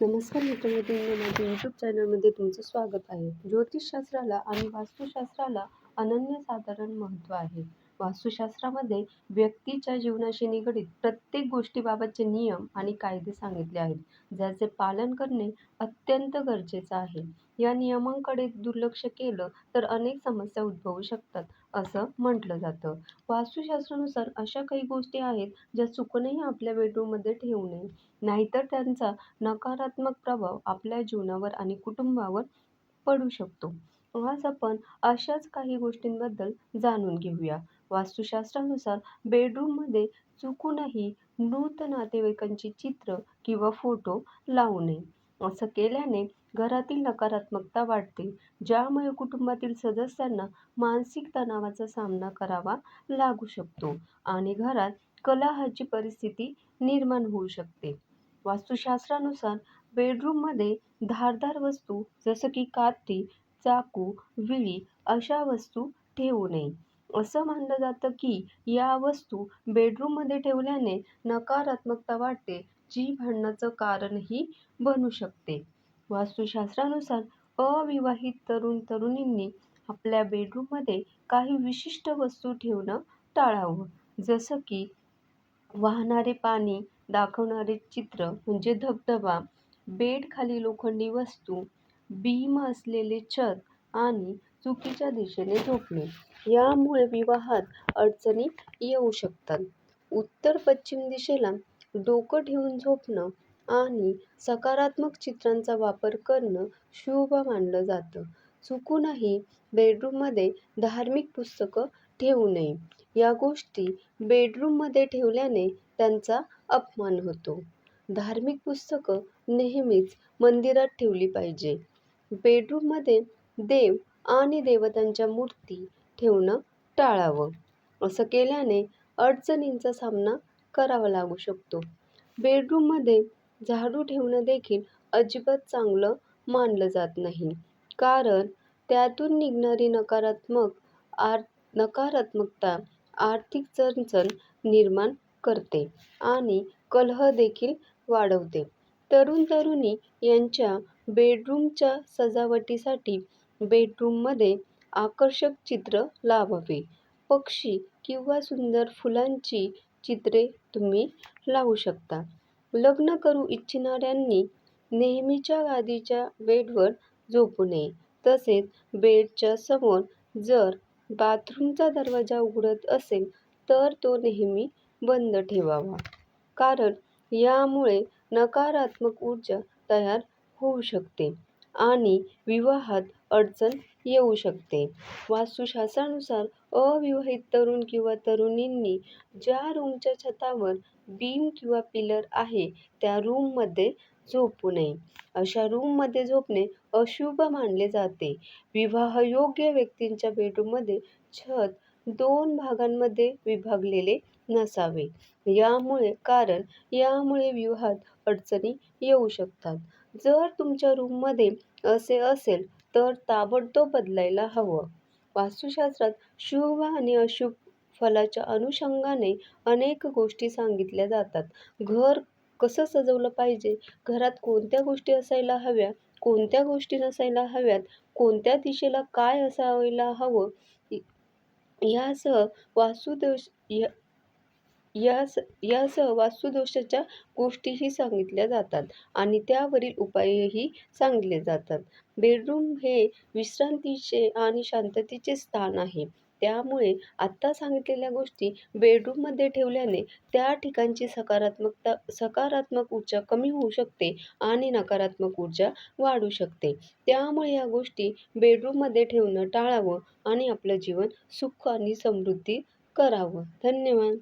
नमस्कार मित्रमैत्रिणी माझ्या यूट्यूब चॅनलमध्ये तुमचं स्वागत आहे. ज्योतिषशास्त्राला आणि वास्तुशास्त्राला अनन्यसाधारण महत्त्व आहे. वास्तुशास्त्रामध्ये व्यक्तीच्या जीवनाशी निगडीत प्रत्येक गोष्टीबाबतचे नियम आणि कायदे सांगितले आहेत ज्याचे पालन करणे अत्यंत गरजेचं आहे. या नियमांकडे दुर्लक्ष केलं तर अनेक समस्या उद्भवू शकतात. असं म्हटलं जातं. वास्तुशास्त्रानुसार अशा काही गोष्टी आहेत ज्या चुकूनही आपल्या बेडरूममध्ये ठेवू नये. नाहीतर त्यांचा नकारात्मक प्रभाव आपल्या जीवनावर आणि कुटुंबावर पडू शकतो. आज आपण अशाच काही गोष्टींबद्दल जाणून घेऊया. वास्तुशास्त्रानुसार बेडरूममध्ये चुकूनही मृत नातेवाईकांची चित्र किंवा फोटो लावू नये. असं केल्याने घरातील नकारात्मकता वाढते. ज्यामुळे कुटुंबातील सदस्यांना मानसिक तणावाचा सामना करावा लागू शकतो आणि घरात कलहाची परिस्थिती निर्माण होऊ शकते. वास्तुशास्त्रानुसार बेडरूममध्ये धारदार वस्तू जसं की कात्री चाकू विळी अशा वस्तू ठेवू नये. असं मानलं जातं की या वस्तू बेडरूममध्ये ठेवल्याने नकारात्मकता वाढते जी भांडणाचं कारणही बनू शकते. वास्तुशास्त्रानुसार अविवाहित तरुण तरुणींनी आपल्या बेडरूममध्ये काही विशिष्ट वस्तू ठेवणं टाळावं. जसं की वाहणारे पाणी दाखवणारे चित्र म्हणजे धबधबा बेडखाली लोखंडी वस्तू बीम असलेले छत आणि चुकीच्या दिशेने झोपणे. यामुळे विवाहात अडचणी येऊ शकतात. उत्तर पश्चिम दिशेला डोकं ठेवून झोपणं आणि सकारात्मक चित्रांचा वापर करणं शुभ मानलं जातं. चुकूनही बेडरूममध्ये धार्मिक पुस्तकं ठेवू नये. या गोष्टी बेडरूममध्ये ठेवल्याने त्यांचा अपमान होतो. धार्मिक पुस्तकं नेहमीच मंदिरात ठेवली पाहिजे. बेडरूममध्ये देव आणि देवतांच्या मूर्ती ठेवणं टाळावं. असं केल्याने अडचणींचा सामना करावा लागू शकतो. बेडरूममध्ये झाडू ठेवणं देखील अजिबात चांगलं मानलं जात नाही. कारण त्यातून निघणारी नकारात्मक आर नकारात्मकता आर्थिक चणचण निर्माण करते आणि कलह देखील वाढवते. तरुण तरुणी यांच्या बेडरूमच्या सजावटीसाठी बेडरूममध्ये आकर्षक चित्र लावावे. पक्षी किंवा सुंदर फुलांची चित्रे तुम्ही लावू शकता. लग्न करू इच्छिणाऱ्यांनी नेहमीच्या गादीच्या बेडवर झोपू नये. तसेच बेडच्या समोर जर बाथरूमचा दरवाजा उघडत असेल तर तो नेहमी बंद ठेवावा. कारण यामुळे नकारात्मक ऊर्जा तयार होऊ शकते आणि विवाहात अडचण येऊ शकते. वास्तुशास्त्रानुसार अविवाहित तरुण किंवा तरुणींनी ज्या रूमच्या छतावर बीम किंवा पिलर आहे त्या रूममध्ये झोपू नये. अशा रूममध्ये झोपणे अशुभ मानले जाते. विवाहयोग्य व्यक्तींच्या बेडरूममध्ये छत दोन भागांमध्ये विभागलेले नसावे. यामुळे कारण यामुळे विवाहात अडचणी येऊ शकतात. जर तुमच्या रूममध्ये असे असेल तर ताबडतोब बदलायला हवं. वास्तुशास्त्रात शुभ आणि अशुभ फलाच्या अनुषंगाने अनेक गोष्टी सांगितल्या जातात. घर कसं सजवलं पाहिजे? घरात कोणत्या गोष्टी असायला हव्या? कोणत्या गोष्टी नसायला हव्यात? कोणत्या दिशेला काय असायला हवं? यासह वास्तुदोष या यास यासह वास्तुदोषाच्या गोष्टीही सांगितल्या जातात आणि त्यावरील उपायही सांगितले जातात. बेडरूम हे विश्रांतीचे आणि शांततेचे स्थान आहे. त्यामुळे आत्ता सांगितलेल्या गोष्टी बेडरूममध्ये ठेवल्याने त्या ठिकाणची सकारात्मकता सकारात्मक ऊर्जा कमी होऊ शकते आणि नकारात्मक ऊर्जा वाढू शकते. त्यामुळे या गोष्टी बेडरूममध्ये ठेवणं टाळावं आणि आपलं जीवन सुख आणि समृद्धी करावं. धन्यवाद.